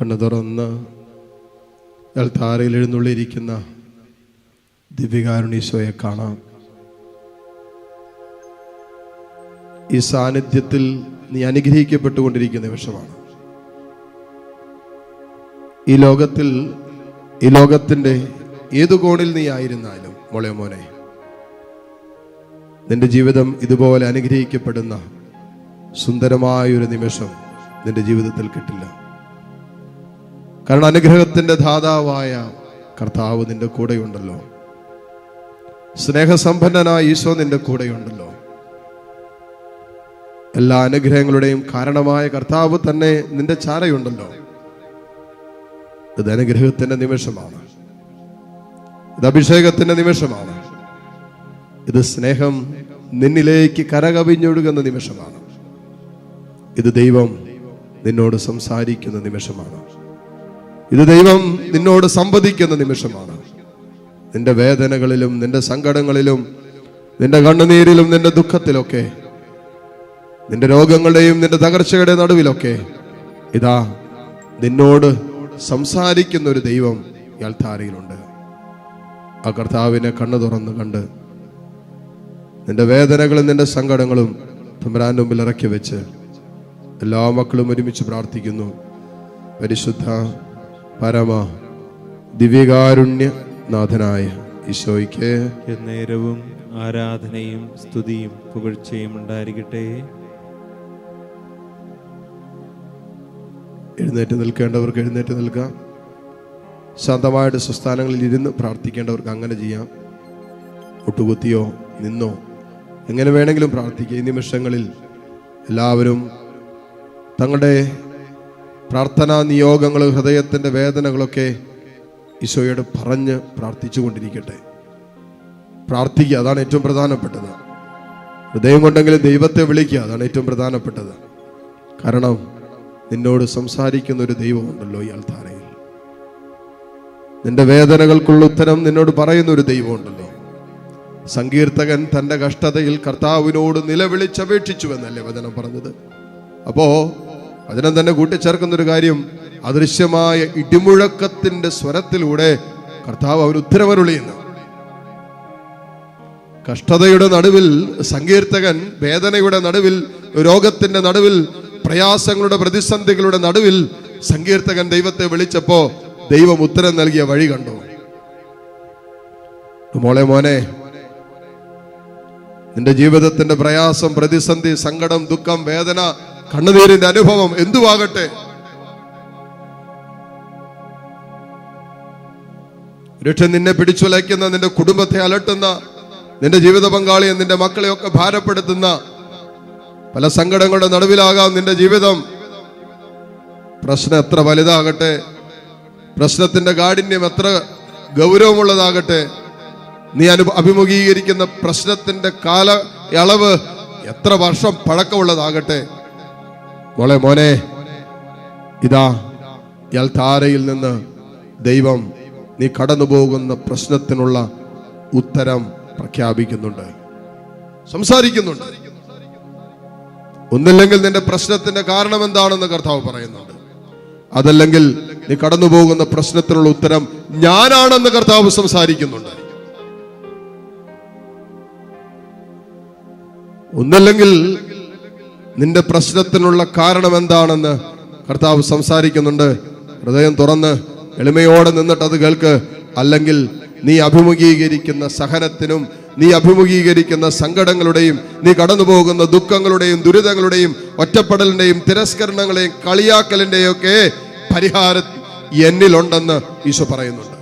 കണ്ണു തുറന്ന് താരയിൽ എഴുന്നള്ളിയിരിക്കുന്ന ദിവ്യകാരുണീശോയെ കാണാം. ഈ സാന്നിധ്യത്തിൽ നീ അനുഗ്രഹിക്കപ്പെട്ടുകൊണ്ടിരിക്കുന്ന നിമിഷമാണ്. ഈ ലോകത്തിൽ ഈ ലോകത്തിന്റെ ഏതു കോണിൽ നീ ആയിരുന്നാലും മോളെ മോനെ നിന്റെ ജീവിതം ഇതുപോലെ അനുഗ്രഹിക്കപ്പെടുന്ന സുന്ദരമായൊരു നിമിഷം നിന്റെ ജീവിതത്തിൽ കിട്ടില്ല. കാരണം അനുഗ്രഹത്തിന്റെ ധാതാവായ കർത്താവ് നിന്റെ കൂടെയുണ്ടല്ലോ. സ്നേഹസമ്പന്നനായ ഈശോ നിന്റെ കൂടെയുണ്ടല്ലോ. എല്ലാ അനുഗ്രഹങ്ങളുടെയും കാരണമായ കർത്താവ് തന്നെ നിന്റെ ചാരയുണ്ടല്ലോ. ഇത് അനുഗ്രഹത്തിന്റെ നിമിഷമാണ്. ഇത് അഭിഷേകത്തിന്റെ നിമിഷമാണ്. ഇത് സ്നേഹം നിന്നിലേക്ക് കരകവിഞ്ഞൊഴുകുന്ന നിമിഷമാണ്. ഇത് ദൈവം നിന്നോട് സംസാരിക്കുന്ന നിമിഷമാണ്. ഇത് ദൈവം നിന്നോട് സംവദിക്കുന്ന നിമിഷമാണ്. നിന്റെ വേദനകളിലും നിന്റെ സങ്കടങ്ങളിലും നിന്റെ കണ്ണുനീരിലും നിന്റെ ദുഃഖത്തിലൊക്കെ നിന്റെ രോഗങ്ങളുടെയും നിന്റെ തകർച്ചയുടെ നടുവിലൊക്കെ ഇതാ നിന്നോട് സംസാരിക്കുന്ന ഒരു ദൈവം ഇയാൾ അൾത്താരയിലുണ്ട്. ആ കർത്താവിനെ കണ്ണു തുറന്ന് കണ്ട് നിന്റെ വേദനകളും നിന്റെ സങ്കടങ്ങളും തമ്പുരാന്റെ മുമ്പിൽ ഇറക്കി വെച്ച് എല്ലാ മക്കളും ഒരുമിച്ച് പ്രാർത്ഥിക്കുന്നു. പരിശുദ്ധ പരമ ദിവ്യകാരുണ്യ നാഥനായ ഈശോയ്ക്ക് എന്നേരവും ആരാധനയും സ്തുതിയും പുകഴ്ചയും ഉണ്ടായിരിക്കട്ടെ. എഴുന്നേറ്റ് നിൽക്കേണ്ടവർക്ക് എഴുന്നേറ്റ് നിൽക്കാം. ശാന്തമായിട്ട് സ്വസ്ഥാനങ്ങളിൽ ഇരുന്ന് പ്രാർത്ഥിക്കേണ്ടവർക്ക് അങ്ങനെ ചെയ്യാം. ഒട്ടുകുത്തിയോ നിന്നോ എങ്ങനെ വേണമെങ്കിലും പ്രാർത്ഥിക്കുക ഈ നിമിഷങ്ങളിൽ എല്ലാവരും തങ്ങളുടെ പ്രാർത്ഥനാ നിയോഗങ്ങൾ ഹൃദയത്തിന്റെ വേദനകളൊക്കെ ഈശോയോട് പറഞ്ഞ് പ്രാർത്ഥിച്ചു കൊണ്ടിരിക്കട്ടെ. പ്രാർത്ഥിക്കുക അതാണ് ഏറ്റവും പ്രധാനപ്പെട്ടത്. ഹൃദയം കൊണ്ടെങ്കിലും ദൈവത്തെ വിളിക്കുക അതാണ് ഏറ്റവും പ്രധാനപ്പെട്ടത്. കാരണം നിന്നോട് സംസാരിക്കുന്ന ഒരു ദൈവമുണ്ടല്ലോ ഈ അൾത്താരയിൽ നിന്റെ വേദനകൾക്കുള്ള ഉത്തരം നിന്നോട് പറയുന്ന ഒരു ദൈവമുണ്ടല്ലോ. സങ്കീർത്തകൻ തന്റെ കഷ്ടതയിൽ കർത്താവിനോട് നിലവിളിച്ചപേക്ഷിച്ചു എന്നല്ലേ വചനം പറഞ്ഞത്? അപ്പോ വചനം തന്നെ കൂട്ടിച്ചേർക്കുന്ന ഒരു കാര്യം അദൃശ്യമായ ഇടിമുഴക്കത്തിന്റെ സ്വരത്തിലൂടെ കർത്താവ് അവർ ഉത്തരവരുളിയുന്നു കഷ്ടതയുടെ നടുവിൽ സങ്കീർത്തകൻ വേദനയുടെ നടുവിൽ രോഗത്തിന്റെ നടുവിൽ പ്രയാസങ്ങളുടെ പ്രതിസന്ധികളുടെ നടുവിൽ സങ്കീർത്തകൻ ദൈവത്തെ വിളിച്ചപ്പോ ദൈവം ഉത്തരം നൽകിയ വഴി കണ്ടു. മോളെ മോനെ നിന്റെ ജീവിതത്തിന്റെ പ്രയാസം പ്രതിസന്ധി സങ്കടം ദുഃഖം വേദന കണ്ണുനീരിന്റെ അനുഭവം എന്തുവാകട്ടെ? രക്ഷ നിന്നെ പിടിച്ചുലയ്ക്കുന്ന നിന്റെ കുടുംബത്തെ അലട്ടുന്ന നിന്റെ ജീവിത പങ്കാളിയെ നിന്റെ മക്കളെയൊക്കെ ഭാരപ്പെടുത്തുന്ന പല സങ്കടങ്ങളുടെ നടുവിലാകാം നിന്റെ ജീവിതം. പ്രശ്നം എത്ര വലുതാകട്ടെ? പ്രശ്നത്തിന്റെ കാഠിന്യം എത്ര ഗൗരവമുള്ളതാകട്ടെ? നീ അനു അഭിമുഖീകരിക്കുന്ന പ്രശ്നത്തിന്റെ കാല അളവ് എത്ര വർഷം പഴക്കമുള്ളതാകട്ടെ? മോളെ മോനെ ഇതാ ഇയാൾ താരയിൽ നിന്ന് ദൈവം നീ കടന്നു പോകുന്ന പ്രശ്നത്തിനുള്ള ഉത്തരം പ്രഖ്യാപിക്കുന്നുണ്ട്. സംസാരിക്കുന്നുണ്ട്. ഒന്നില്ലെങ്കിൽ നിന്റെ പ്രശ്നത്തിന്റെ കാരണം എന്താണെന്ന് കർത്താവ് പറയുന്നുണ്ട്. അതല്ലെങ്കിൽ നീ കടന്നു പോകുന്ന പ്രശ്നത്തിനുള്ള ഉത്തരം ഞാനാണെന്ന് കർത്താവ് സംസാരിക്കുന്നുണ്ട്. ഒന്നല്ലെങ്കിൽ നിന്റെ പ്രശ്നത്തിനുള്ള കാരണം എന്താണെന്ന് കർത്താവ് സംസാരിക്കുന്നുണ്ട്. ഹൃദയം തുറന്ന് എളിമയോടെ നിന്നിട്ട് അത് കേൾക്ക്. അല്ലെങ്കിൽ നീ അഭിമുഖീകരിക്കുന്ന സഹനത്തിനും നീ അഭിമുഖീകരിക്കുന്ന സങ്കടങ്ങളുടെയും നീ കടന്നു പോകുന്ന ദുഃഖങ്ങളുടെയും ദുരിതങ്ങളുടെയും ഒറ്റപ്പെടലിന്റെയും തിരസ്കരണങ്ങളെയും കളിയാക്കലിന്റെയും ഒക്കെ പരിഹാരം എന്നിലുണ്ടെന്ന് ഈശോ പറയുന്നുണ്ട്.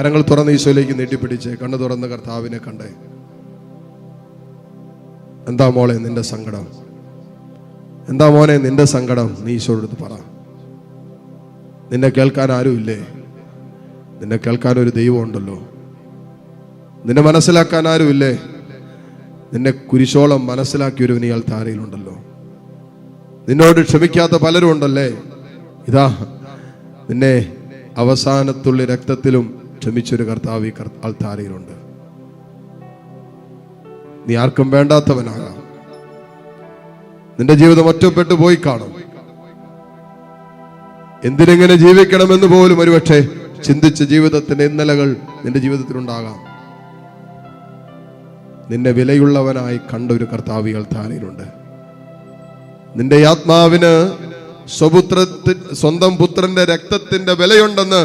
കരങ്ങൾ തുറന്ന് ഈശോയിലേക്ക് നീട്ടിപ്പിടിച്ച് കണ്ണു തുറന്ന് കർത്താവിനെ കണ്ടേ. എന്താ മോളെ നിന്റെ സങ്കടം? എന്താ മോനെ നിന്റെ സങ്കടം? നീ അടുത്ത് പറ. നിന്നെ കേൾക്കാൻ ആരുമില്ലേ നിന്നെ കേൾക്കാൻ ഒരു ദൈവം ഉണ്ടല്ലോ. നിന്നെ മനസ്സിലാക്കാൻ ആരുമില്ലേ നിന്നെ കുരിശോളം മനസ്സിലാക്കിയൊരുവൻ ഇയാൾ താരയിലുണ്ടല്ലോ. നിന്നോട് ക്ഷമിക്കാത്ത പലരും ഉണ്ടല്ലേ? ഇതാ നിന്നെ അവസാനത്തുള്ള രക്തത്തിലും ക്ഷമിച്ചൊരു കർത്താവ് ഈ അൽത്താരയിലുണ്ട് നീ ആർക്കും വേണ്ടാത്തവനാകാം നിന്റെ ജീവിതം ഒറ്റപ്പെട്ടു പോയി കാണും. എന്തിനെങ്ങനെ ജീവിക്കണമെന്ന് പോലും ഒരുപക്ഷെ ചിന്തിച്ച ജീവിതത്തിന്റെ ഇന്നലകൾ നിന്റെ ജീവിതത്തിലുണ്ടാകാം നിന്നെ വിലയുള്ളവനായി കണ്ട ഒരു കർത്താവികൾ താരയിലുണ്ട് നിന്റെ ആത്മാവിന് സ്വപുത്ര സ്വന്തം പുത്രന്റെ രക്തത്തിന്റെ വിലയുണ്ടെന്ന്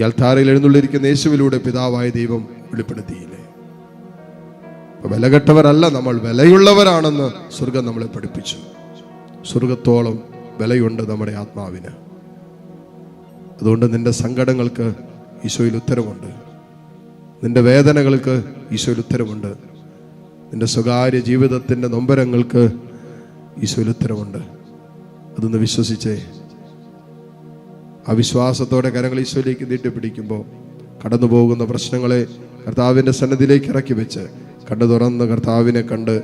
യൽത്താരയിൽ എഴുന്നള്ളിരിക്കുന്ന യേശുവിലൂടെ പിതാവായ ദൈവം വെളിപ്പെടുത്തിയില്ലേ? വിലകെട്ടവരല്ല നമ്മൾ വിലയുള്ളവരാണെന്ന് സ്വർഗം നമ്മളെ പഠിപ്പിച്ചു. സ്വർഗത്തോളം വിലയുണ്ട് നമ്മുടെ ആത്മാവിന്. അതുകൊണ്ട് നിന്റെ സങ്കടങ്ങൾക്ക് ഈശോയിൽ ഉത്തരവുണ്ട് നിന്റെ വേദനകൾക്ക് ഈശോയിൽ ഉത്തരവുണ്ട് നിന്റെ സ്വകാര്യ ജീവിതത്തിന്റെ നൊമ്പരങ്ങൾക്ക് ഈശോയിൽ ഉത്തരവുണ്ട് അതൊന്ന് വിശ്വസിച്ചേ. ആ വിശ്വാസത്തോടെ കരങ്ങൾ ഈശോയിലേക്ക് നീട്ടിപ്പിടിക്കുമ്പോൾ കടന്നു പോകുന്ന പ്രശ്നങ്ങളെ കർത്താവിന്റെ സന്നദ്ധിയിലേക്ക് ഇറക്കി വെച്ച് കണ്ടു തുറന്ന് കർത്താവിനെ കണ്ട്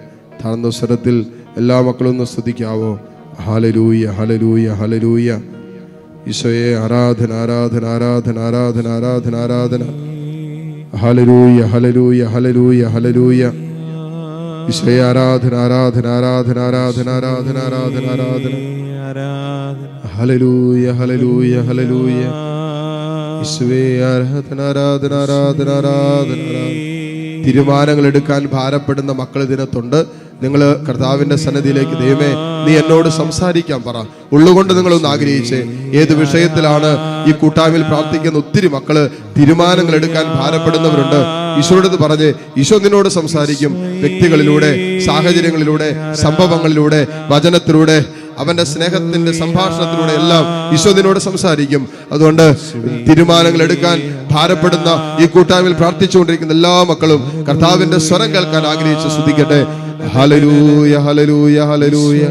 താഴ്ന്ന സ്വരത്തിൽ എല്ലാ മക്കളും ഒന്ന് സ്തുതിക്കാവോ? ഹലലൂയ ഹലലൂയ ഹലലൂയ ഈശോയെ ആരാധന ആരാധന ആരാധന ആരാധന ആരാധന ആരാധന. ഹലലൂയ ഹലലൂയ ഹലലൂയ ഹലലൂയ ഈശോയെ ആരാധന ആരാധന ആരാധന ആരാധന ആരാധന ആരാധന ആരാധന ഹലലൂയ ഹലലൂയ ഹലലൂയ ഈശോയെ ആരാധന ആരാധന ആരാധന ആരാധന തീരുമാനങ്ങൾ എടുക്കാൻ ഭാരപ്പെടുന്ന മക്കൾ ദിനത്തുണ്ട് നിങ്ങൾ കർത്താവിന്റെ സന്നദ്ധിയിലേക്ക് ദൈവമേ നീ എന്നോട് സംസാരിക്കാൻ പറ. ഉള്ളുകൊണ്ട് നിങ്ങളൊന്ന് ആഗ്രഹിച്ചേ. ഏത് വിഷയത്തിലാണ് ഈ കൂട്ടായ്മയിൽ പ്രാർത്ഥിക്കുന്ന ഒത്തിരി മക്കൾ തീരുമാനങ്ങൾ എടുക്കാൻ ഭാരപ്പെടുന്നവരുണ്ട്. ഈശോയോട് പറഞ്ഞ് ഈശോ നിന്നോട് സംസാരിക്കും വ്യക്തികളിലൂടെ സാഹചര്യങ്ങളിലൂടെ സംഭവങ്ങളിലൂടെ വചനത്തിലൂടെ അവന്റെ സ്നേഹത്തിന്റെ സംഭാഷണത്തിലൂടെ എല്ലാം ഈശോ നിന്നോട് സംസാരിക്കും. അതുകൊണ്ട് തീരുമാനങ്ങൾ എടുക്കാൻ ഭാരപ്പെടുന്ന ഈ കൂട്ടായ്മയിൽ പ്രാർത്ഥിച്ചുകൊണ്ടിരിക്കുന്ന എല്ലാ മക്കളും കർത്താവിന്റെ സ്വരം കേൾക്കാൻ ആഗ്രഹിച്ച് ശ്രദ്ധിക്കട്ടെ ഹലലൂയ ഹലലൂയ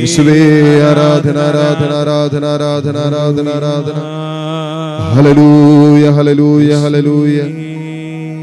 യേശുവേ ആരാധന ആരാധന ആരാധന ആരാധന ആരാധന ആരാധന. ഹലലൂയ ഹലലൂയ ഹലലൂയ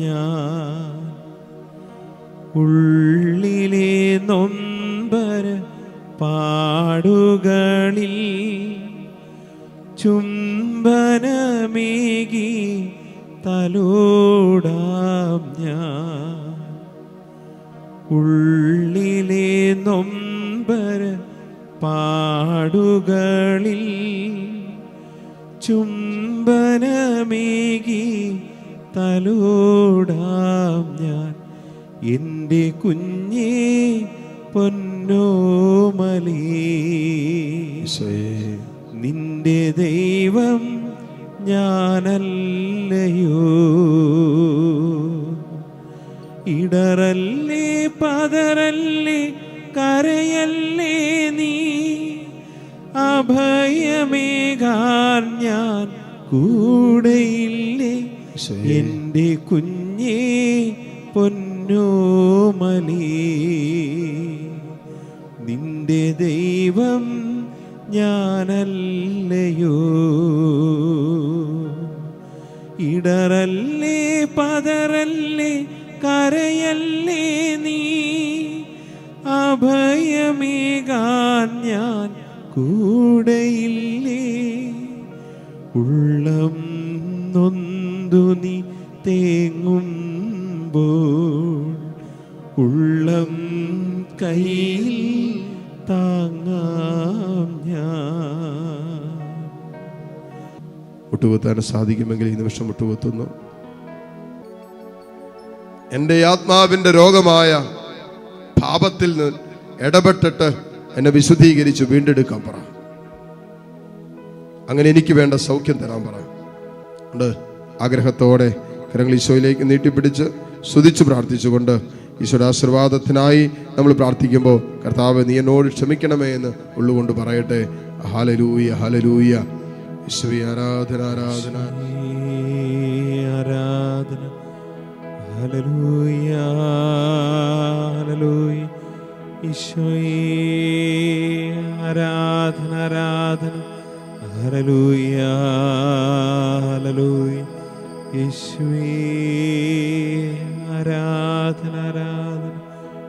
ഞാൻ ഉള്ളിലെ നൊമ്പര പാടുകളിൽ ചുംബനമേകി തലോടാം ഞാൻ ഉള്ളിലെ നൊമ്പര പാടുകളിൽ ചുംബനമേകി തലോടാം ഞാൻ. എന്റെ കുഞ്ഞി പൊന്നോമലി. നിന്റെ ദൈവം ഞാനല്ലയോ. ഇടറല്ലേ പതറല്ലേ കരയല്ലേ നീ. അഭയമേകാൻ ഞാൻ കൂടെയില്ലേ? എന്റെ കുഞ്ഞേ പൊന്നോമലി. നിന്റെ ദൈവം ഞാനല്ലയോ? ഇടറല്ലേ പതറല്ലേ കരയല്ലേ നീ? അഭയമേകാൻ ഞാൻ കൂടെയില്ലേ? ഉള്ളം നൊന്തു നീ തേങ്ങുമ്പോൾ ഉള്ളം കയ്യിൽ താങ്ങാം ഞാൻ. സാധിക്കുമെങ്കിൽ ഈ നിമിഷം മുട്ടുകുത്തുന്നു എന്റെ ആത്മാവിന്റെ രോഗമായ പാപത്തിൽ നിന്ന് ഇടപെട്ടിട്ട് എന്നെ വിശുദ്ധീകരിച്ച് വീണ്ടെടുക്കാൻ പറ. അങ്ങനെ എനിക്ക് വേണ്ട സൗഖ്യം തരാൻ പറ ആഗ്രഹത്തോടെ കരങ്ങൾ ഈശോയിലേക്ക് നീട്ടിപ്പിടിച്ച് സ്തുതിച്ച് പ്രാർത്ഥിച്ചുകൊണ്ട് ഈശോയുടെ ആശീർവാദത്തിനായി നമ്മൾ പ്രാർത്ഥിക്കുമ്പോൾ കർത്താവ് നീ എന്നോട് ക്ഷമിക്കണമേ എന്ന് ഉള്ളുകൊണ്ട് പറയട്ടെ. ഹാലലൂയ ഹാലലൂയ ഈശോയെ ആരാധന ആരാധന. ആരാധന. ഹല്ലേലൂയ. ഈശോയേ ആരാധന ആരാധന. ഹല്ലേലൂയ ഹല്ലേലൂയ യേശുവേ